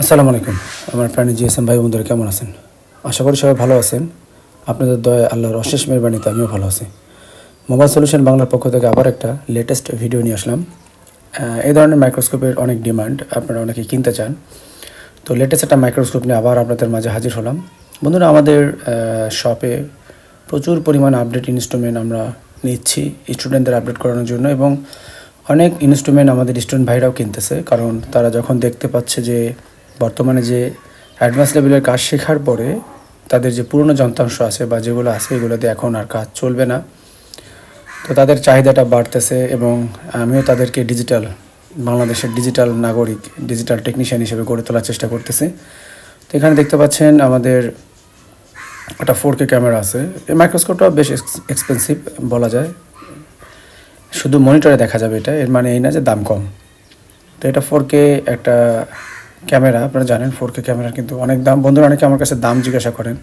আসসালামু আলাইকুম। আমার প্রাণী জিএসএম ভাই বন্ধুরা কেমন আছেন? আশা করি সবাই ভালো আছেন। আপনাদের দয়া, আল্লাহর অশেষ মেহরবানিতে আমিও ভালো আছি। মোবাইল সলিউশন বাংলার পক্ষ থেকে আবার একটা লেটেস্ট ভিডিও নিয়ে আসলাম। এই ধরনের মাইক্রোস্কোপের অনেক ডিমান্ড আপনারা অনেকে কিনতে চান। তো লেটেস্ট একটা মাইক্রোস্কোপ নিয়ে আবার আপনাদের মাঝে হাজির হলাম। বন্ধুরা, আমাদের শপে প্রচুর পরিমাণ আপডেট ইনস্ট্রুমেন্ট আমরা নিচ্ছি স্টুডেন্টদের আপডেট করানোর জন্য এবং অনেক ইনস্ট্রুমেন্ট আমাদের স্টুডেন্ট ভাইরাও কিনতেছে। কারণ তারা যখন দেখতে পাচ্ছে যে বর্তমানে যে অ্যাডভান্স লেভেলের কাজ শেখার পরে তাদের যে পুরনো যন্ত্রাংশ আছে বা যেগুলো আছে, এগুলোতে এখন আর কাজ চলবে না। তো তাদের চাহিদাটা বাড়তেছে এবং আমিও তাদেরকে ডিজিটাল বাংলাদেশের ডিজিটাল নাগরিক ডিজিটাল টেকনিশিয়ান হিসেবে গড়ে তোলার চেষ্টা করতেছি। তো এখানে দেখতে পাচ্ছেন আমাদের একটা ফোর কে ক্যামেরা আছে। এই মাইক্রোস্কোপটা বেশ এক্সপেন্সিভ বলা যায়। শুধু মনিটরে দেখা যাবে এটা। এর মানে এই না যে দাম কম। তো এটা ফোর কে একটা ক্যামেরা, আপনারা জানেন ফোর কে ক্যামেরার কিন্তু অনেক দাম। বন্ধুরা, অনেকে আমার কাছে দাম জিজ্ঞাসা করেন।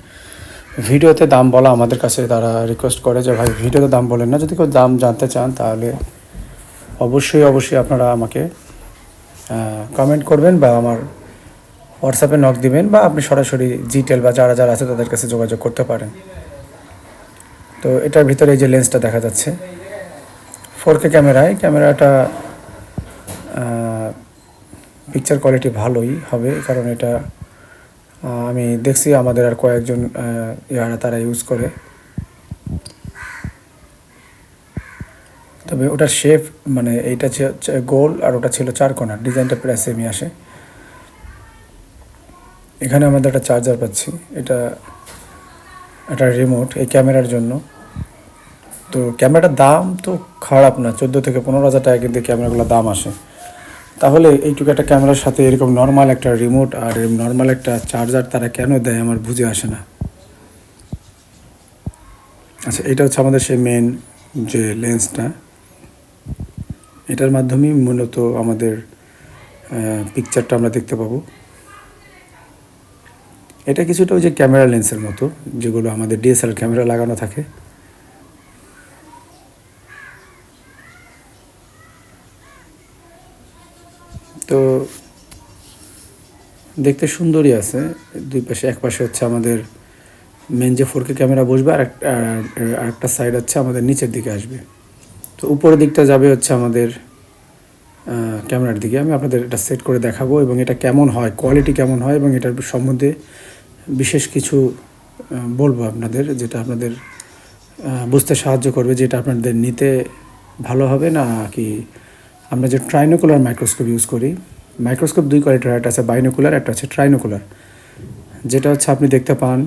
ভিডিওতে দাম বলা আমাদের কাছে তারা রিকোয়েস্ট করে যে, ভাই, ভিডিওতে দাম বলেন না। যদি কেউ দাম জানতে চান, তাহলে অবশ্যই অবশ্যই আপনারা আমাকে কমেন্ট করবেন বা আমার হোয়াটসঅ্যাপে নক দিবেন বা আপনি সরাসরি জিটেল বা যারা যারা আছে, তাদের কাছে যোগাযোগ করতে পারেন। তো এটার ভিতরে এই যে লেন্সটা দেখা যাচ্ছে। ফোর কে ক্যামেরায়, ক্যামেরাটা পিকচার কোয়ালিটি ভালোই হবে, কারণ এটা আমি দেখছি আমাদের আর কয়েকজন ইয়ারা তারা ইউজ করে। তবে ওটার শেপ মানে এইটা গোল আর ওটা ছিল চার কোণার ডিজাইনটা প্রায় সেমই আসে। এখানে আমাদের একটা চার্জার পাচ্ছি, এটা একটা রিমোট এই ক্যামেরার জন্য। তো ক্যামেরাটার দাম তো খারাপ না, চোদ্দ থেকে পনেরো হাজার টাকা কিন্তু ক্যামেরাগুলোর দাম আসে। তাহলে এইটুকু একটা ক্যামেরার সাথে এরকম নর্মাল একটা রিমোট আর নর্মাল একটা চার্জার তারা কেন দেয় আমার বুঝে আসে না। আচ্ছা এটা হচ্ছে আমাদের সেই মেন যে লেন্সটা এটার মাধ্যমেই মূলত আমাদের পিকচারটা আমরা দেখতে পাবো। এটা কিছুটা ওই যে ক্যামেরা লেন্সের মতো, যেগুলো আমাদের ডিএসএলআর ক্যামেরা লাগানো থাকে। তো দেখতে সুন্দরই আছে। দুই পাশে এক পাশে হচ্ছে আমাদের মেন যে ফোরকে ক্যামেরা বসবে আর একটা সাইড হচ্ছে আমাদের নিচের দিকে আসবে। তো উপরের দিকটা যাবে হচ্ছে আমাদের ক্যামেরার দিকে। আমি আপনাদের এটা সেট করে দেখাবো এবং এটা কেমন হয় কোয়ালিটি কেমন হয় এবং এটার সম্বন্ধে বিশেষ কিছু বলব আপনাদের যেটা আপনাদের বুঝতে সাহায্য করবে যেটা আপনাদের নিতে ভালো হবে না কি আমরা যে ট্রাইনোকুলার মাইক্রোস্কোপ ইউজ করি মাইক্রোস্কোপ দুই কোয়ালিটির একটা আছে বাইনোকুলার একটা হচ্ছে ট্রাইনোকুলার যেটা হচ্ছে আপনি দেখতে পান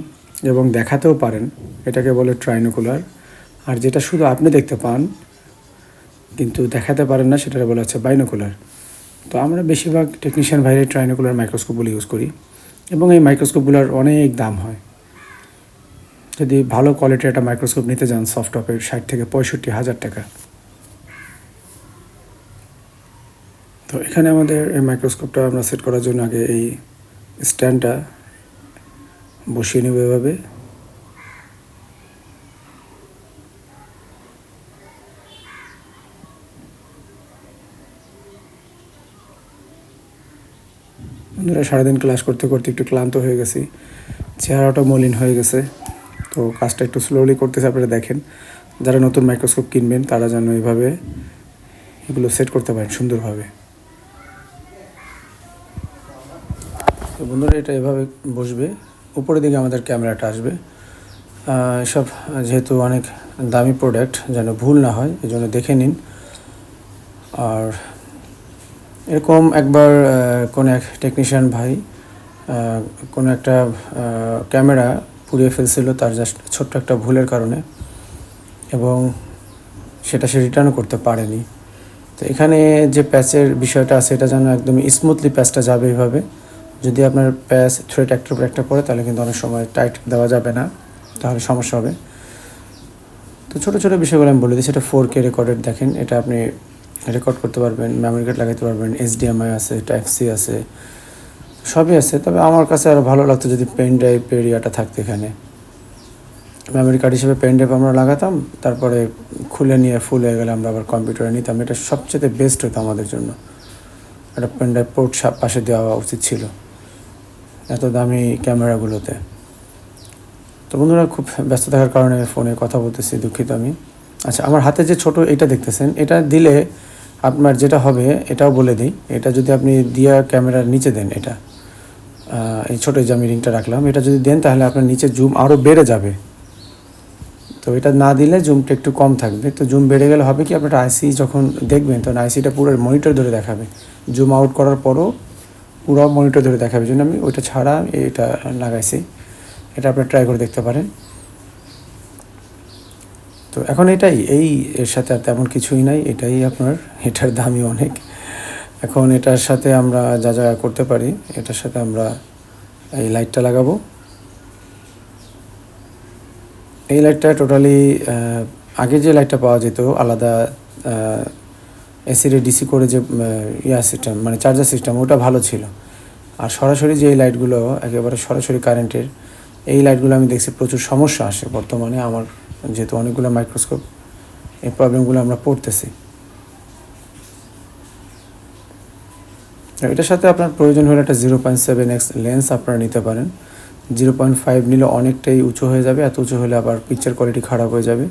এবং দেখাতেও পারেন, এটাকে বলে ট্রাইনোকুলার আর যেটা শুধু আপনি দেখতে পান, কিন্তু দেখাতে পারেন না সেটা বলা হচ্ছে বাইনোকুলার তো আমরা বেশিরভাগ টেকনিশিয়ান বাইরে ট্রাইনোকুলার মাইক্রোস্কোপগুলো ইউজ করি, এবং এই মাইক্রোস্কোপগুলোর অনেক দাম হয়। যদি ভালো কোয়ালিটির একটা মাইক্রোস্কোপ নিতে যান সফটটপের ষাট থেকে পঁয়ষট্টি হাজার টাকা। তো এখানে আমাদের এই মাইক্রোস্কোপটা আমরা সেট করার জন্য আগে এই স্ট্যান্ডটা বসিয়ে নেব এভাবে। বন্ধুরা, সারাদিন ক্লাস করতে করতে একটু ক্লান্ত হয়ে গেছি। চেহারাটা মলিন হয়ে গেছে। তো কাজটা একটু স্লোলি করতেছে, আপনারা দেখেন। যারা নতুন মাইক্রোস্কোপ কিনবেন, তারা যেন এইভাবে এগুলো সেট করতে পারেন সুন্দরভাবে। বন্ধুরা, এটা এভাবে বসবে। উপরের দিকে আমাদের ক্যামেরাটা আসবে। এসব যেহেতু অনেক দামি প্রোডাক্ট যেন ভুল না হয় এই জন্য দেখে নিন। আর এরকম একবার কোনো এক টেকনিশিয়ান ভাই কোনো একটা ক্যামেরা পুড়িয়ে ফেলছিল তার জাস্ট ছোট্ট একটা ভুলের কারণে এবং সেটা সে রিটার্নও করতে পারেনি। তো এখানে যে প্যাচের বিষয়টা আছে, এটা যেন একদম স্মুথলি প্যাচটা যাবে এইভাবে যদি আপনার প্যাচ থ্রেড একটার উপর একটা পড়ে তাহলে কিন্তু অনেক সময় টাইট দেওয়া যাবে না, তাহলে সমস্যা হবে। তো ছোটো ছোটো বিষয়গুলো আমি বলে দিই। সেটা ফোর কে রেকর্ডেড দেখেন, এটা আপনি রেকর্ড করতে পারবেন মেমোরি কার্ড লাগাতে পারবেন এইচডিএমআই আছে টাইপ সি আছে, সবই আছে। তবে আমার কাছে আরও ভালো লাগতো যদি পেন ড্রাইভ এরিয়াটা থাকতো এখানে। মেমোরি কার্ড হিসেবে পেন ড্রাইভ আমরা লাগাতাম, তারপরে খুলে নিয়ে ফুল হয়ে গেলে আমরা আবার কম্পিউটারে নিতাম। এটা সবচেয়ে বেস্ট হতো আমাদের জন্য। একটা পেন ড্রাইভ পোর্ট পাশে দেওয়া উচিত ছিল। এত দামি ক্যামেরাগুলোতে। তো বন্ধুরা, খুব ব্যস্ত থাকার কারণে ফোনে কথা বলতেছি, দুঃখিত আমি। আচ্ছা আমার হাতে যে ছোট এটা দেখতেছেন, এটা দিলে আপনার যেটা হবে, এটাও বলে দিই। এটা যদি আপনি দিয়া ক্যামেরার নিচে দেন এটা এই ছোটো যে আমি রিংটা রাখলাম, এটা যদি দেন তাহলে আপনার নিচে জুম আরও বেড়ে যাবে। তো এটা না দিলে জুমটা একটু কম থাকবে। তো জুম বেড়ে গেলে হবে কি, আপনার আইসি যখন দেখবেন, তখন আইসিটা পুরো মনিটর ধরে দেখাবে। জুম আউট করার পরও পুরো মনিটর ধরে দেখাবে জন্য আমি ওইটা ছাড়া এটা লাগাইছি। এটা আপনি ট্রাই করে দেখতে পারেন। তো এখন এটাই, এই এর সাথে আর তেমন কিছুই নাই, এটাই আপনার, এটার দামই অনেক। এখন এটার সাথে আমরা যা যা করতে পারি, এটার সাথে আমরা এই লাইটটা লাগাবো। এই লাইটটা টোটালি আগে যে লাইটটা পাওয়া যেত, আলাদা এসিডে ডিসি করে যে ইয়া সিস্টেম মানে চার্জার সিস্টেম ওটা ভালো ছিল। আর সরাসরি যে এই লাইটগুলো একেবারে সরাসরি কারেন্টের এই লাইটগুলো আমি দেখছি প্রচুর সমস্যা আসে বর্তমানে আমার, যেহেতু অনেকগুলো মাইক্রোস্কোপ এই প্রবলেমগুলো আমরা পড়তেছি। এটার সাথে আপনার প্রয়োজন হলে একটা zero point seven X lens আপনারা নিতে পারেন। জিরো পয়েন্ট ফাইভ নিলে অনেকটাই উঁচু হয়ে যাবে, এত উঁচু হলে আবার পিকচার কোয়ালিটি খারাপ হয়ে যাবে।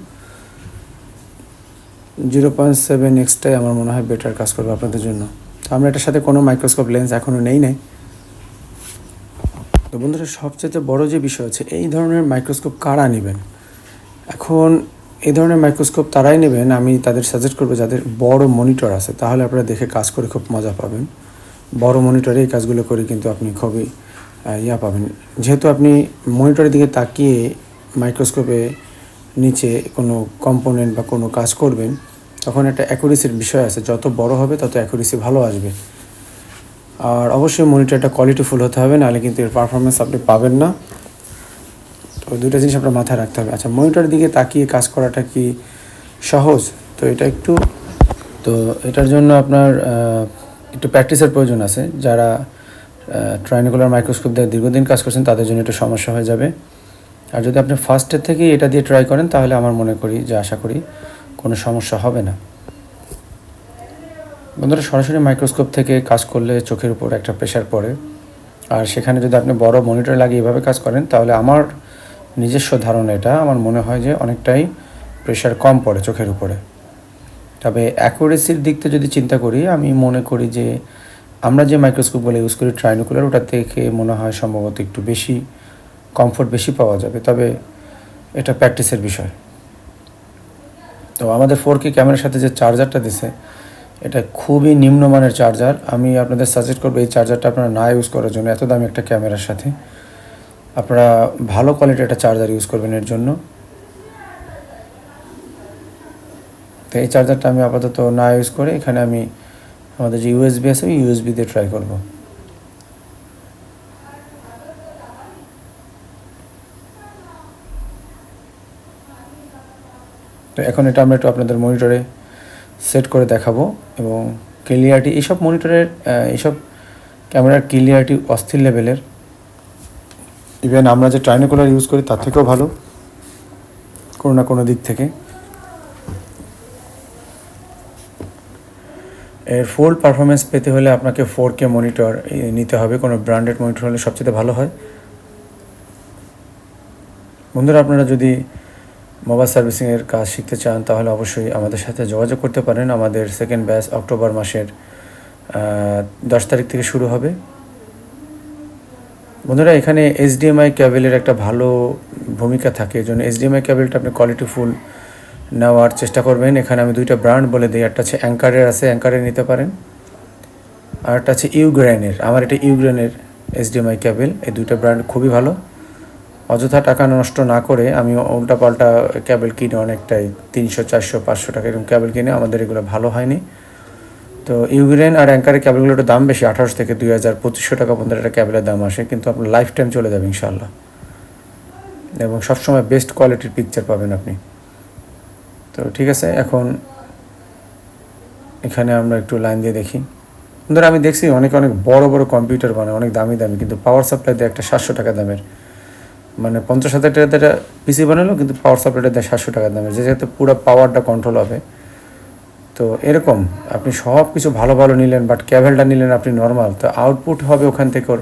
জিরো পয়েন্ট সেভেন এক্সটাই আমার মনে হয় বেটার কাজ করবে আপনাদের জন্য। তো আমরা এটার সাথে কোনো মাইক্রোস্কোপ লেন্স এখনও নেই নাই। তো বন্ধুরা, সবচেয়ে বড় যে বিষয় আছে এই ধরনের মাইক্রোস্কোপ কারা নেবেন? এখন এই ধরনের মাইক্রোস্কোপ তারাই নেবেন, আমি তাদের সাজেস্ট করব যাদের বড় মনিটর আছে, তাহলে আপনারা দেখে কাজ করে খুব মজা পাবেন। বড় মনিটরে এই কাজগুলো করে কিন্তু আপনি খুবই ইয়া পাবেন। যেহেতু আপনি মনিটরের দিকে তাকিয়ে মাইক্রোস্কোপে নিচে কোনো কম্পোনেন্ট বা কোনো কাজ করবেন, তখন একটা অ্যাকুরেসির বিষয় আছে। যত বড় হবে, তত অ্যাকুরেসি ভালো আসবে। আর অবশ্যই মনিটরটা কোয়ালিটিফুল হতে হবে, নাহলে কিন্তু এর পারফরমেন্স আপনি পাবেন না। তো দুইটা জিনিস আপনার মাথায় রাখতে হবে। আচ্ছা মনিটরের দিকে তাকিয়ে কাজ করাটা কি সহজ? তো এটা একটু, তো এটার জন্য আপনার একটু প্র্যাকটিসের প্রয়োজন আছে। যারা ট্রাইনিকুলার মাইক্রোস্কোপ দিয়ে দীর্ঘদিন কাজ করছেন, তাদের জন্য একটু সমস্যা হয়ে যাবে। আর যদি আপনি ফার্স্টের থেকেই এটা দিয়ে ট্রাই করেন, তাহলে আমার মনে করি যে আশা করি কোনো সমস্যা হবে না। বন্ধুরা, সরাসরি মাইক্রোস্কোপ থেকে কাজ করলে চোখের উপর একটা প্রেশার পড়ে। আর সেখানে যদি আপনি বড় মনিটর লাগিয়ে এভাবে কাজ করেন, তাহলে আমার নিজস্ব ধারণা এটা, আমার মনে হয় যে অনেকটাই প্রেশার কম পড়ে চোখের উপরে। তবে অ্যাকুরেসির দিক থেকে যদি চিন্তা করি, আমি মনে করি যে আমরা যে মাইক্রোস্কোপগুলো ইউজ করি ট্রাইনোকুলার ওটা থেকে মনে হয় সম্ভবত একটু বেশি। কমফোর্ট বেশি পাওয়া যাবে, তবে এটা প্র্যাকটিসের বিষয়। তো আমাদের ফোর কে ক্যামেরার সাথে যে চার্জারটা দিছে, এটা খুবই নিম্নমানের চার্জার। আমি আপনাদের সাজেস্ট করব এই চার্জারটা আপনারা না ইউজ করার জন্য, এত দামি একটা ক্যামেরার সাথে। আপনারা ভালো কোয়ালিটির একটা চার্জার ইউজ করবেন এর জন্য। তো এই চার্জারটা আমি আপাতত না ইউজ করে এখানে আমি আমাদের যে ইউএসবি আছে ইউএসবি দিয়ে ট্রাই করব। তো এখন এটা আমরা একটু আপনাদের মনিটরে সেট করে দেখাবো এবং ক্লিয়ারিটি এইসব মনিটরের এইসব ক্যামেরার ক্লিয়ারিটি অস্থির লেভেলের। ইভেন আমরা যে ট্রাইনোকুলার ইউজ করি, তার থেকেও ভালো, কোনো না কোনো দিক থেকে। এর ফুল পারফরমেন্স পেতে হলে আপনাকে ফোর কে মনিটর নিতে হবে। কোনো ব্র্যান্ডেড মনিটর হলে সবচেয়ে ভালো হয়। বন্ধুরা, আপনারা যদি মোবাইল সার্ভিসিংয়ের কাজ শিখতে চান, তাহলে অবশ্যই আমাদের সাথে যোগাযোগ করতে পারেন। আমাদের সেকেন্ড ব্যাচ অক্টোবর মাসের দশ তারিখ থেকে শুরু হবে। বন্ধুরা, এখানে এইচডিএমআই ক্যাবেলের একটা ভালো ভূমিকা থাকে এই জন্য এইচডিএমআই ক্যাবেলটা আপনি কোয়ালিটিফুল নেওয়ার চেষ্টা করবেন। এখানে আমি দুইটা ব্র্যান্ড বলে দিই, একটা হচ্ছে অ্যাঙ্কারের আছে অ্যাঙ্কারের নিতে পারেন। আর একটা আছে ইউগ্রেনের আমার এটা ইউগ্রেনের এইচডিএমআই ক্যাবেল এই দুইটা ব্র্যান্ড খুবই ভালো। অযথা টাকা নষ্ট না করে আমি উল্টা পাল্টা ক্যাবেল কিনে অনেকটাই তিনশো, চারশো, পাঁচশো টাকা এরকম ক্যাবেল কিনে আমাদের এগুলো ভালো হয়নি। তো ইউগ্রেন আর অ্যাঙ্কারের ক্যাবেলগুলো একটু দাম বেশি, আঠারোশো থেকে দুই হাজার পঁচিশশো টাকা পর্যন্ত একটা ক্যাবেলের দাম আসে, কিন্তু আপনার লাইফ টাইম চলে যাবে ইনশাল্লাহ এবং সবসময় বেস্ট কোয়ালিটির পিকচার পাবেন আপনি। তো ঠিক আছে, এখন এখানে আমরা একটু লাইন দিয়ে দেখি। ধরো আমি দেখছি অনেক অনেক বড় বড় কম্পিউটার বানায়, অনেক দামি দামি, কিন্তু পাওয়ার সাপ্লাই দেয় একটা সাতশো টাকা দামের। মানে পঞ্চাশ হাজার টাকা এটা পিসি বানালো, কিন্তু পাওয়ার সাপ্লাইটা দেয় সাতশো টাকা দামের যে যাতে পুরো পাওয়ারটা কন্ট্রোল হবে। তো এরকম, আপনি সব কিছু ভালো ভালো নিলেন বাট ক্যাবেলটা নিলেন আপনি নর্মাল তো আউটপুট হবে ওখান থেকে ওর,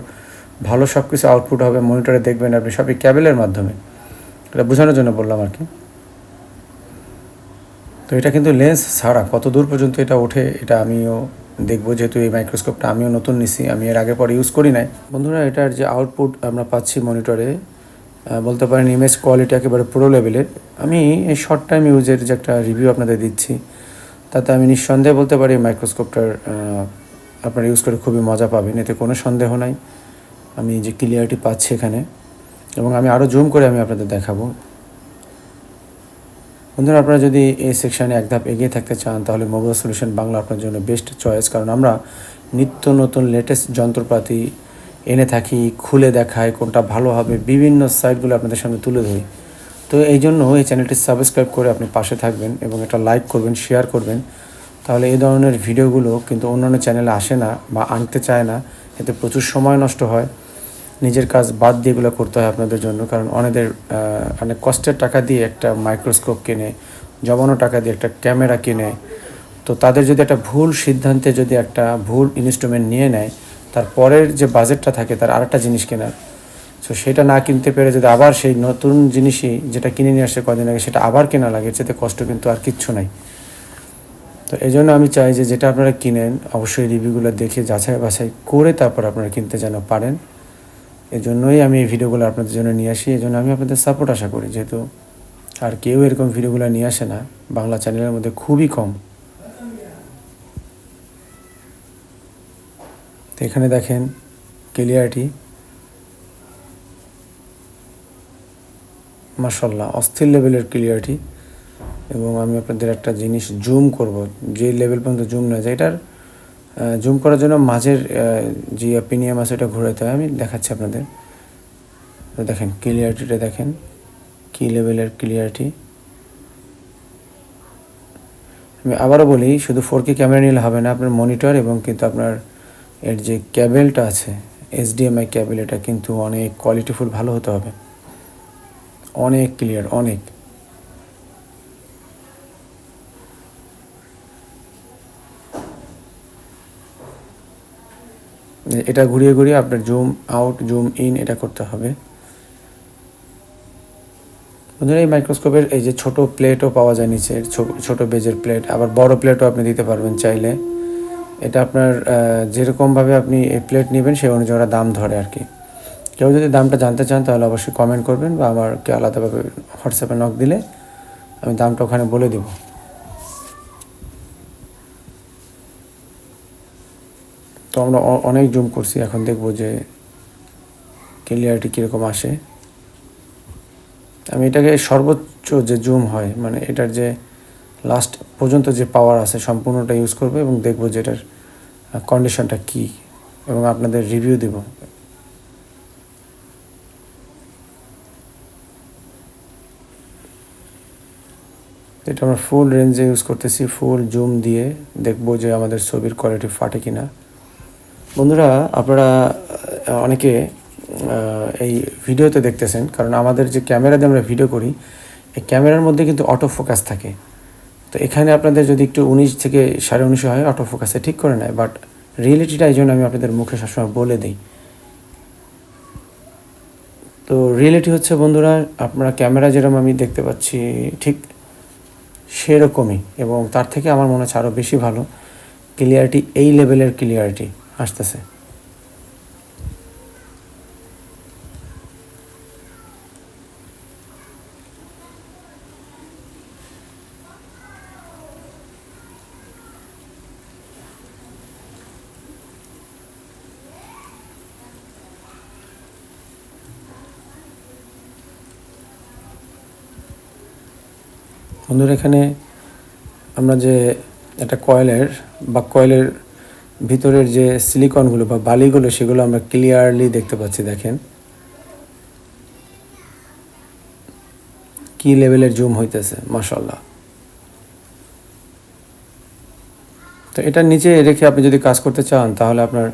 ভালো সব কিছু আউটপুট হবে মনিটরে দেখবেন আপনি সবই ক্যাবেলের মাধ্যমে। এটা বোঝানোর জন্য বললাম আর কি। তো এটা কিন্তু লেন্স ছাড়া, কত দূর পর্যন্ত এটা ওঠে, এটা আমিও দেখব, যেহেতু এই মাইক্রোস্কোপটা আমিও নতুন নিছি, আমি এর আগে পরে ইউজ করি নাই। বন্ধুরা, এটার যে আউটপুট আমরা পাচ্ছি মনিটরে বলতে পারেন ইমেজ কোয়ালিটি একেবারে পুরো লেভেলের আমি এই শর্ট টাইম ইউজের যে একটা রিভিউ আপনাদের দিচ্ছি, তাতে আমি নিঃসন্দেহে বলতে পারি মাইক্রোস্কোপটার আপনারা ইউজ করে খুবই মজা পাবেন, এতে কোনো সন্দেহ নাই। আমি যে ক্লিয়ারিটি পাচ্ছি এখানে, এবং আমি আরও জুম করে আমি আপনাদের দেখাবো। বন্ধুরা, আপনারা যদি এই সেকশানে এক ধাপ এগিয়ে থাকতে চান, তাহলে মোবাইল সলিউশন বাংলা আপনার জন্য বেস্ট চয়েস কারণ আমরা নিত্য নতুন লেটেস্ট যন্ত্রপাতি এনে থাকি, খুলে দেখাই কোনটা ভালো হবে, বিভিন্ন সাইটগুলো আপনাদের সামনে তুলে ধরি। তো এই জন্য এই চ্যানেলটি সাবস্ক্রাইব করে আপনি পাশে থাকবেন এবং এটা লাইক করবেন, শেয়ার করবেন। তাহলে এই ধরনের ভিডিওগুলো কিন্তু অন্যান্য চ্যানেলে আসে না বা আনতে চায় না। এতে প্রচুর সময় নষ্ট হয়। নিজের কাজ বাদ দিয়ে এগুলো করতে হয় আপনাদের জন্য। কারণ অনেকের অনেক কষ্টের টাকা দিয়ে একটা মাইক্রোস্কোপ কিনে, জমানো টাকা দিয়ে একটা ক্যামেরা কিনে। তো তাদের যদি একটা ভুল সিদ্ধান্তে যদি একটা ভুল ইনস্ট্রুমেন্ট নিয়ে নেয় তার পরের যে বাজেটটা থাকে, তার আরেকটা জিনিস কেনার। সো সেটা না কিনতে পেরে যদি আবার সেই নতুন জিনিসই যেটা কিনে নিয়ে আসে কদিন আগে, সেটা আবার কেনা লাগে যেতে কষ্ট কিন্তু আর কিচ্ছু নাই। তো এই জন্য আমি চাই যে, যেটা আপনারা কিনেন, অবশ্যই রিভিউগুলো দেখে যাচাই বাছাই করে তারপর আপনারা কিনতে যেন পারেন। এই জন্যই আমি এই ভিডিওগুলো আপনাদের জন্য নিয়ে আসি। এই জন্য আমি আপনাদের সাপোর্ট আশা করি। যেহেতু আর কেউ এরকম ভিডিওগুলো নিয়ে আসে না, বাংলা চ্যানেলের মধ্যে খুবই কম। তো এখানে দেখেন ক্লিয়ারিটি। মার্শাল্লাহ অস্থির লেভেলের ক্লিয়ারিটি। এবং আমি আপনাদের একটা জিনিস জুম করব, যে লেভেল পর্যন্ত জুম না যায়, এটার জুম করার জন্য মাঝের যে অপিনিয়াম আছে ওটা ঘোরাতে হয় আমি দেখাচ্ছি আপনাদের। দেখেন, ক্লিয়ারিটিটা দেখেন, কী লেভেলের ক্লিয়ারিটি। আমি আবারও বলি, শুধু ফোর কে ক্যামেরা নিলে হবে না, আপনার মনিটর এবং কিন্তু আপনার এর যে ক্যাবেলটা আছে এইচডিএমআই ক্যাবেল, এটা কিন্তু অনেক কোয়ালিটিফুল ভালো হতে হবে। অনেক ক্লিয়ার অনেক। এটা ঘুরিয়ে ঘুরিয়ে আপনার জুম আউট জুম ইন এটা করতে হবে। বন্ধুরা, এই মাইক্রোস্কোপের এই যে ছোট প্লেটও পাওয়া যায় নিচে ছোট বেজের প্লেট আবার বড় প্লেটও আপনি দিতে পারবেন চাইলে। এটা আপনার যেরকমভাবে আপনি প্লেট নেবেন, সেই অনুযায়ী ওরা দাম ধরে আর কি। কেউ যদি দামটা জানতে চান, তাহলে অবশ্যই কমেন্ট করবেন বা আমাকে আলাদাভাবে হোয়াটসঅ্যাপে নক দিলে আমি দামটা ওখানে বলে দেবো। তো আমরা অনেক জুম করছি, এখন দেখব যে ক্লিয়ারিটি কীরকম আসে। আমি এটাকে সর্বোচ্চ যে জুম হয় মানে এটার যে লাস্ট পর্যন্ত যে পাওয়ার আছে, সম্পূর্ণটা ইউজ করব এবং দেখব যে এটার কন্ডিশনটা কী? এবং আপনাদের রিভিউ দেব। এটা আমরা ফুল রেঞ্জে ইউজ করতেছি ফুল জুম দিয়ে দেখব যে আমাদের ছবির কোয়ালিটি ফাটে কিনা। বন্ধুরা, আপনারা অনেকে এই ভিডিওতে দেখতেছেন, কারণ আমাদের যে ক্যামেরা দিয়ে আমরা ভিডিও করি, এই ক্যামেরার মধ্যে কিন্তু অটো ফোকাস থাকে। তো এখানে আপনাদের যদি একটু উনিশ থেকে সাড়ে উনিশে হয় অটো ফোকাসে ঠিক করে নেয় বাট রিয়েলিটিটা এই জন্য আমি আপনাদের মুখে সবসময় বলে দিই। তো রিয়েলিটি হচ্ছে, বন্ধুরা, আপনারা ক্যামেরা যেরকম আমি দেখতে পাচ্ছি, ঠিক সেরকমই, এবং তার থেকে আমার মনে হচ্ছে আরও বেশি ভালো। ক্লিয়ারিটি এই লেভেলের ক্লিয়ারিটি আসতেছে। বন্ধুরা, এখানে আমরা যে একটা কয়েলের বা কয়েলের ভিতরের যে সিলিকনগুলো বা বালিগুলো, সেগুলো আমরা ক্লিয়ারলি দেখতে পাচ্ছি, দেখেন। কি লেভেলের জুম হইতেছে মাসাল্লাহ তো এটা নিচে রেখে আপনি যদি কাজ করতে চান, তাহলে আপনার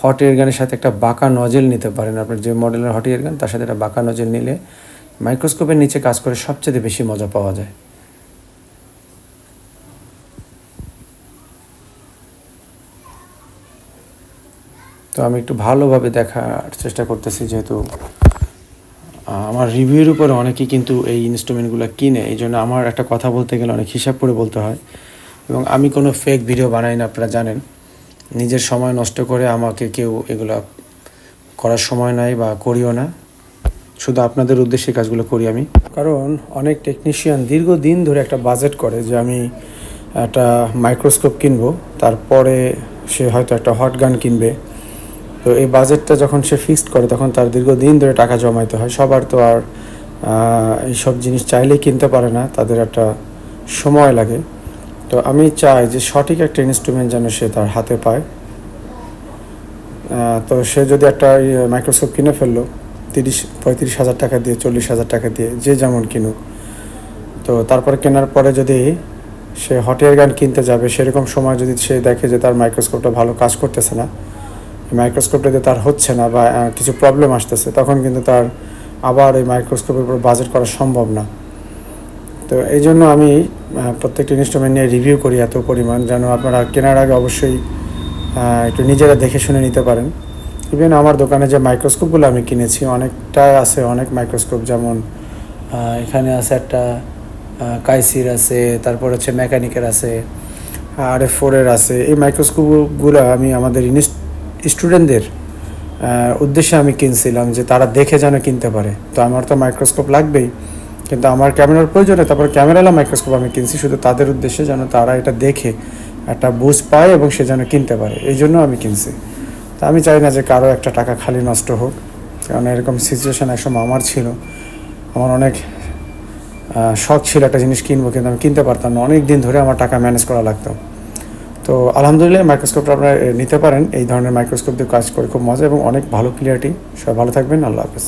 হট এয়ার গানের সাথে একটা বাঁকা নজেল নিতে পারেন। আপনার যে মডেলের হট এয়ার গান তার সাথে একটা বাঁকা নজেল নিলে মাইক্রোস্কোপের নিচে কাজ করে সবচেয়ে বেশি মজা পাওয়া যায়। তো আমি একটু ভালোভাবে দেখার চেষ্টা করতেছি যেহেতু আমার রিভিউর উপরে অনেকেই কিন্তু এই ইনস্ট্রুমেন্টগুলো কিনে, এই জন্য আমার একটা কথা বলতে গেলে অনেক হিসাব করে বলতে হয়। এবং আমি কোনো ফেক ভিডিও বানাই না, আপনারা জানেন। নিজের সময় নষ্ট করে আমাকে কেউ এগুলো করার সময় নাই বা করিও না। শুধু আপনাদের উদ্দেশ্যে কাজগুলো করি আমি। কারণ অনেক টেকনিশিয়ান দীর্ঘদিন ধরে একটা বাজেট করে যে আমি একটা মাইক্রোস্কোপ কিনবো, তারপরে সে হয়তো একটা হট গান কিনবে। তো এই বাজেটটা যখন সে ফিক্সড করে, তখন তার দীর্ঘদিন ধরে টাকা জমাইতে হয়। সবার তো আর এইসব জিনিস চাইলেই কিনতে পারে না, তাদের একটা সময় লাগে। তো আমি চাই যে সঠিক একটা ইনস্ট্রুমেন্ট যেন সে তার হাতে পায়। তো সে যদি একটা মাইক্রোস্কোপ কিনে ফেলল, তিরিশ, পঁয়ত্রিশ হাজার টাকা দিয়ে, চল্লিশ হাজার টাকা দিয়ে, যে যেমন কিনুক। তো তারপরে কেনার পরে যদি সে হটের গান কিনতে যাবে, সেরকম সময় যদি সে দেখে যে তার মাইক্রোস্কোপটা ভালো কাজ করতেছে না মাইক্রোস্কোপটা দিয়ে তার হচ্ছে না বা কিছু প্রবলেম আসতেছে, তখন কিন্তু তার আবার ওই মাইক্রোস্কোপের উপর বাজেট করা সম্ভব না। তো এই জন্য আমি প্রত্যেকটি ইনস্ট্রুমেন্ট নিয়ে রিভিউ করি এত পরিমাণ, যেন আপনারা কেনার আগে অবশ্যই একটু নিজেরা দেখে শুনে নিতে পারেন। ইভেন আমার দোকানে যে মাইক্রোস্কোপগুলো আমি কিনেছি, অনেকটা আছে, অনেক মাইক্রোস্কোপ যেমন এখানে আছে একটা কাইসির আছে, তারপর হচ্ছে মেকানিকের আছে, আর এফ ফোরের আছে। এই মাইক্রোস্কোপগুলো আমি আমাদের স্টুডেন্টদের উদ্দেশ্যে আমি কিনছিলাম যে তারা দেখে যেন কিনতে পারে। তো আমার তো মাইক্রোস্কোপ লাগবেই, কিন্তু আমার ক্যামেরার প্রয়োজনে, তারপর ক্যামেরালা মাইক্রোস্কোপ আমি কিনছি শুধু তাদের উদ্দেশ্যে যেন তারা এটা দেখে, একটা বুঝ পায় এবং সে যেন কিনতে পারে। এই জন্য আমি কিনছি। তা আমি চাই না যে কারও একটা টাকা খালি নষ্ট হোক, কারণ এরকম সিচুয়েশান একসময় আমার ছিল। আমার অনেক শখ ছিল একটা জিনিস কিনবো, কিন্তু আমি কিনতে পারতাম না। অনেক দিন ধরে আমার টাকা ম্যানেজ করা লাগতো। তো আলহামদুলিল্লাহ মাইক্রোস্কোপ আপনারা নিতে পারেন। এই ধরনের মাইক্রোস্কোপ দিয়ে কাজ করে খুব মজা এবং অনেক ভালো ক্লিয়ারিটি সবাই ভালো থাকবেন। আল্লাহ হাফেজ।